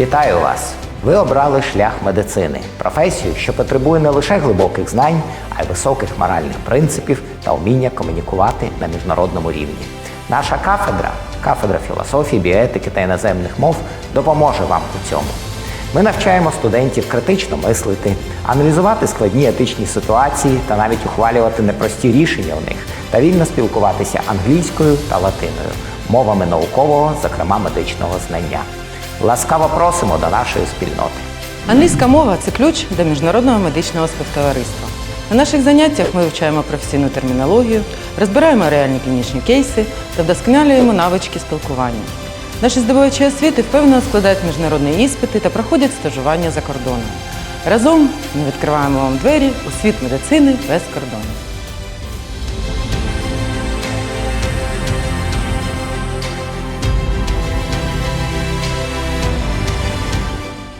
Вітаю вас! Ви обрали шлях медицини, професію, що потребує не лише глибоких знань, а й високих моральних принципів та вміння комунікувати на міжнародному рівні. Наша кафедра, кафедра філософії, біоетики та іноземних мов, допоможе вам у цьому. Ми навчаємо студентів критично мислити, аналізувати складні етичні ситуації та навіть ухвалювати непрості рішення у них та вільно спілкуватися англійською та латиною, мовами наукового, зокрема медичного знання. Ласкаво просимо до нашої спільноти. Англійська мова це ключ до міжнародного медичного співтовариства. На наших заняттях ми вивчаємо професійну термінологію, розбираємо реальні клінічні кейси та вдосконалюємо навички спілкування. Наші здобувачі освіти впевнено складають міжнародні іспити та проходять стажування за кордоном. Разом ми відкриваємо вам двері у світ медицини без кордонів.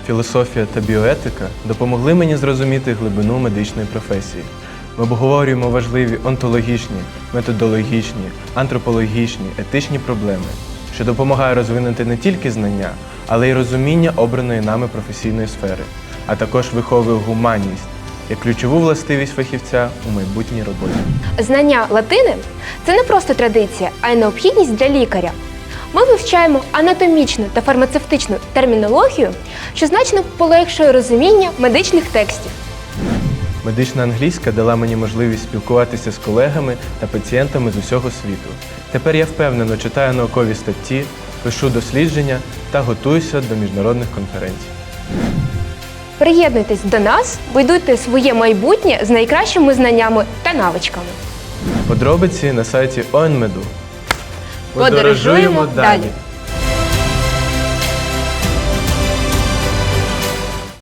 Філософія та біоетика допомогли мені зрозуміти глибину медичної професії. Ми обговорюємо важливі онтологічні, методологічні, антропологічні, етичні проблеми, що допомагає розвинути не тільки знання, але й розуміння обраної нами професійної сфери, а також виховує гуманність як ключову властивість фахівця у майбутній роботі. Знання латини це не просто традиція, а й необхідність для лікаря. Ми вивчаємо анатомічну та фармацевтичну термінологію, що значно полегшує розуміння медичних текстів. Медична англійська дала мені можливість спілкуватися з колегами та пацієнтами з усього світу. Тепер я впевнено читаю наукові статті, пишу дослідження та готуюся до міжнародних конференцій. Приєднуйтесь до нас, будуйте своє майбутнє з найкращими знаннями та навичками. Подробиці на сайті ОНМЕДу. Подорожуємо далі.